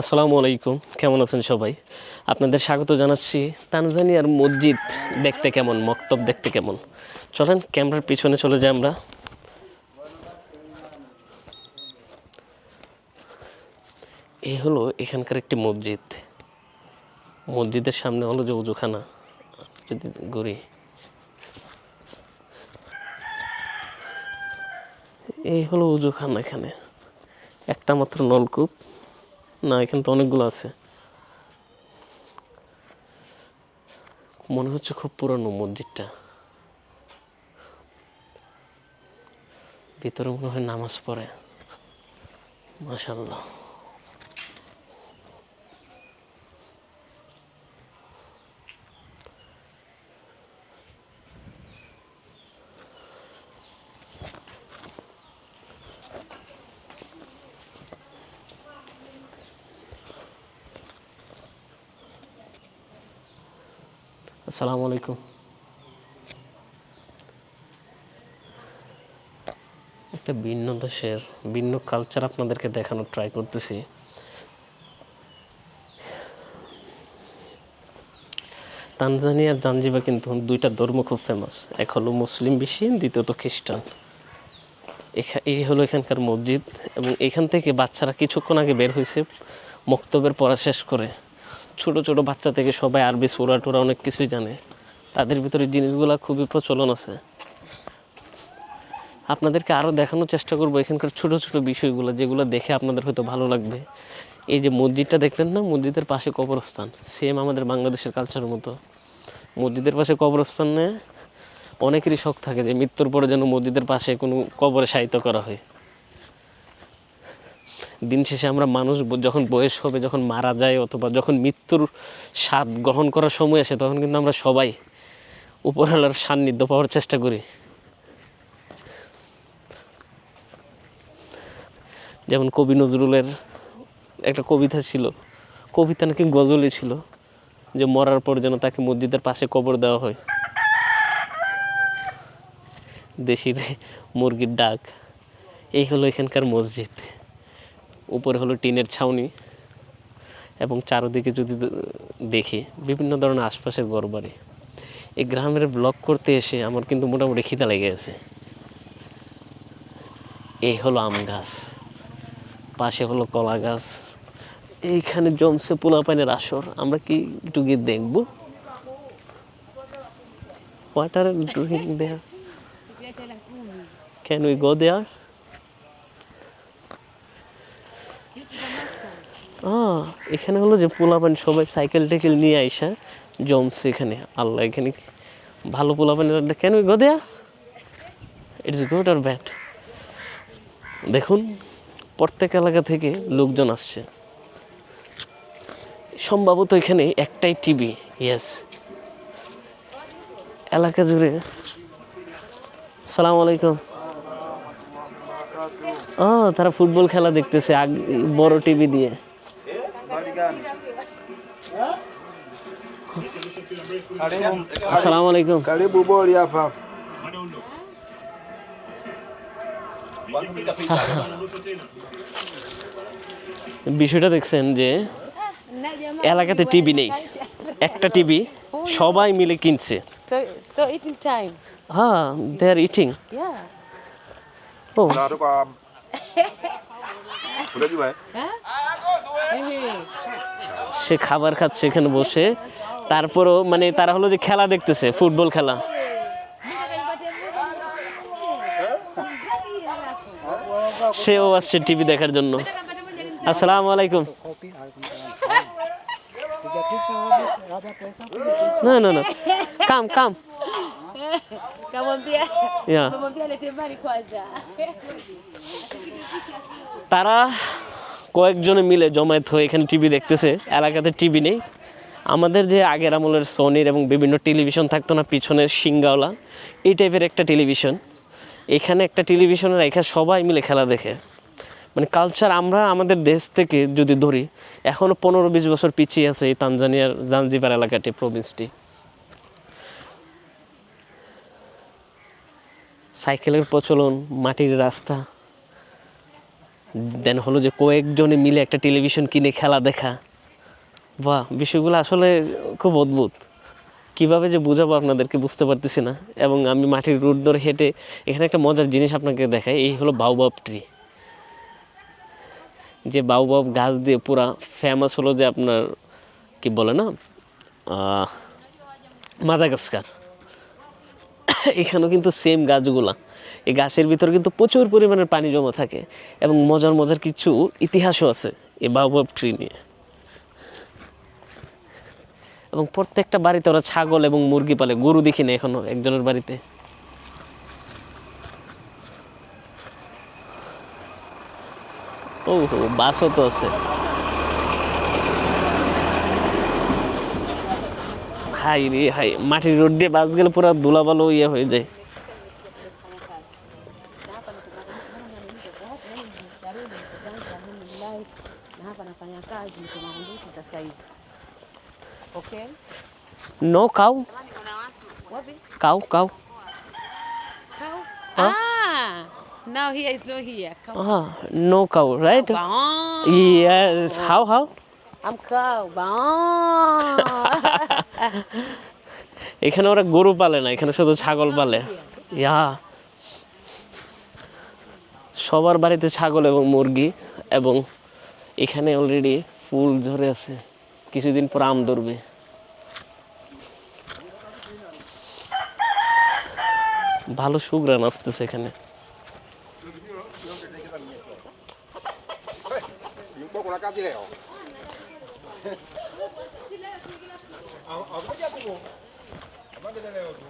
আসসালামু আলাইকুম, কেমন আছেন সবাই? আপনাদের স্বাগত জানাচ্ছি তানজানিয়ার মসজিদ দেখতে কেমন, মক্তব দেখতে কেমন? চলেন, ক্যামেরার পিছনে চলে যাই আমরা। এই হলো এখানকার একটি মসজিদ। মসজিদের সামনে হলো যে উজুখানা, যদি ঘুরি। এই হলো উজুখানা এখানে। একটা মাত্র নলকূপ। না, এখানে তো অনেকগুলো আছে। মনে হচ্ছে খুব পুরনো মসজিদটা। ভিতরে মনে হয় নামাজ পড়ে। মাশাল্লাহ আসসালামু আলাইকুম। একটা ভিন্ন দেশের, ভিন্ন কালচার আপনাদেরকে দেখানোর ট্রাই করতেছি। তানজানিয়ার জাঞ্জিবা কিন্তু দুইটা ধর্ম খুব ফেমাস এক হলো মুসলিম বেশি, দ্বিতীয়ত খ্রিস্টান। এই হলো এখানকার মসজিদ এবং এখান থেকে বাচ্চারা কিছুক্ষণ আগে বের হয়েছে মক্তবের পড়া শেষ করে। ছোট ছোট বাচ্চা থেকে সবাই আরবি সোরা টোরা অনেক কিছুই জানে। তাদের ভিতরে জিনিসগুলো খুবই প্রচলন আছে। আপনাদেরকে আরও দেখানোর চেষ্টা করব এখানকার ছোট ছোট বিষয়গুলো, যেগুলো দেখে আপনাদের হয়তো ভালো লাগবে। এই যে মসজিদটা দেখলেন না? মসজিদের পাশে কবরস্থান সেম আমাদের বাংলাদেশের কালচারের মতো। মসজিদের পাশে কবরস্থানে অনেকেরই শখ থাকে যে মৃত্যুর পরে যেন মসজিদের পাশে কোনো কবরে সাহিত্য করা হয়। দিন শেষে আমরা মানুষ যখন বয়স হবে, যখন মারা যায় অথবা যখন মৃত্যুর স্বাদ গ্রহণ করার সময় আসে, তখন কিন্তু আমরা সবাই উপরওয়ালার সান্নিধ্য পাওয়ার চেষ্টা করি। যেমন কবি নজরুলের একটা কবিতা ছিল, কবিতা নাকি গজলই ছিল, যে মরার পর যেন তাকে মসজিদের পাশে কবর দেওয়া হয়। দেশির মুরগির ডাক, এই হলো এখানকার মসজিদ। উপরে হলো টিনের ছাউনি এবং চারদিকে যদি দেখি বিভিন্ন ধরনের আশপাশের ঘরবাড়ি এই গ্রামের ব্লগ করতে এসে আমার কিন্তু মোটামুটি খিদা লেগে গেছে। এই হলো আম গাছ পাশে হলো কলা গাছ এইখানে জমছে পোলাপানের আসর। আমরা কি একটু গিয়ে দেখব? ক্যান উই গো দেয়ার আহ, এখানে হলো যে পোলাপান সবাই সাইকেল টাইকেল নিয়ে আইসা, জমছে এখানে। আল্লাহ, এখানে ভালো পোলাপান কেন গো দেয়া ইটস গুড আর ব্যাড দেখুন, প্রত্যেক এলাকা থেকে লোকজন আসছে। সম্ভবত এখানে একটাই টিভি ইয়েস এলাকা জুড়ে। সালাম আলাইকুম। ও তারা ফুটবল খেলা দেখতেছে, আগ- বড় টিভি দিয়ে। আসসালামু আলাইকুম। Karibu boli hapa. বিষয়টা দেখছেন যে এলাকাতে টিভি নেই একটা টিভি সবাই মিলে কিনছে. হ্যাঁ দে আর ইটিং ও সে খাবার খাচ্ছে এখানে বসে। তারপরও মানে তারা হলো যে খেলা দেখতেছে ফুটবল খেলা। সেও আসছে টিভি দেখার জন্য। আসসালামু আলাইকুম। না না না। কাম কাম। Kamwambia, ইয়া। kamwambia lete mbali kwanza. তারা কয়েকজনে মিলে জমায়েত হয়ে এখানে টিভি দেখতেছে, এলাকাতে টিভি নেই। আমাদের যে আগের আমলের সোনির এবং বিভিন্ন টেলিভিশন থাকতো না, পিছনের সিঙ্গাওলা এই টাইপের একটা টেলিভিশন। এখানে একটা টেলিভিশনের এখানে সবাই মিলে খেলা দেখে। মানে কালচার আমরা আমাদের দেশ থেকে যদি ধরি এখনও পনেরো বিশ বছর পিছিয়ে আছে এই তানজানিয়ার জাঞ্জিবার এলাকাটি প্রভিন্সটি সাইকেলের প্রচলন, মাটির রাস্তা দেন হলো যে কয়েকজনে মিলে একটা টেলিভিশন কিনে খেলা দেখা। বাহ, বিষয়গুলো আসলে খুব অদ্ভুত। কীভাবে যে বোঝাবো আপনাদেরকে বুঝতে পারতেছি না। এবং আমি মাটির রুট ধরে হেঁটে এখানে একটা মজার জিনিস আপনাকে দেখাই, এই হলো বাউবাব ট্রি। যে বাউবাব গাছ দিয়ে পুরা ফেমাস হলো যে আপনার, কি বলে না? মাদাগাস্কার। এখানেও কিন্তু সেম গাছগুলা। এই গাছের ভিতরে কিন্তু প্রচুর পরিমাণের পানি জমা থাকে এবং মজার মজার কিছু ইতিহাসও আছে এই বাউবাব ট্রি নিয়ে। এবং প্রত্যেকটা বাড়িতে ওরা ছাগল এবং মুরগি পালে, গরু দেখি না এখনও একজনের বাড়িতে। ও বাসও তো আছে। হাই রে হাই মাটির রোড দিয়ে বাস গেলে পুরো ধুলাবালো ইয়ে হয়ে যায় Na hapa nafanya kazi niko Makunduchi sasa hivi. Okay? No cow Wapi? Cow cow Cow? Huh? Ah! Now here is not here. Cow. Ah, no cow, right? Bah. Yes. How how? I'm cow. Bah. এখানে ওরা গরু পালে না, এখানে শুধু ছাগল পালে। ইয়া। সবার বাড়িতে ছাগল এবং মুরগি এবং এখানে অলরেডি ফুল ঝরে আছে। কিছুদিন পর আম ধরবে। ভালো সুগ্রান আসতেছে এখানে। Hakuja kubwa. Habari leo tu.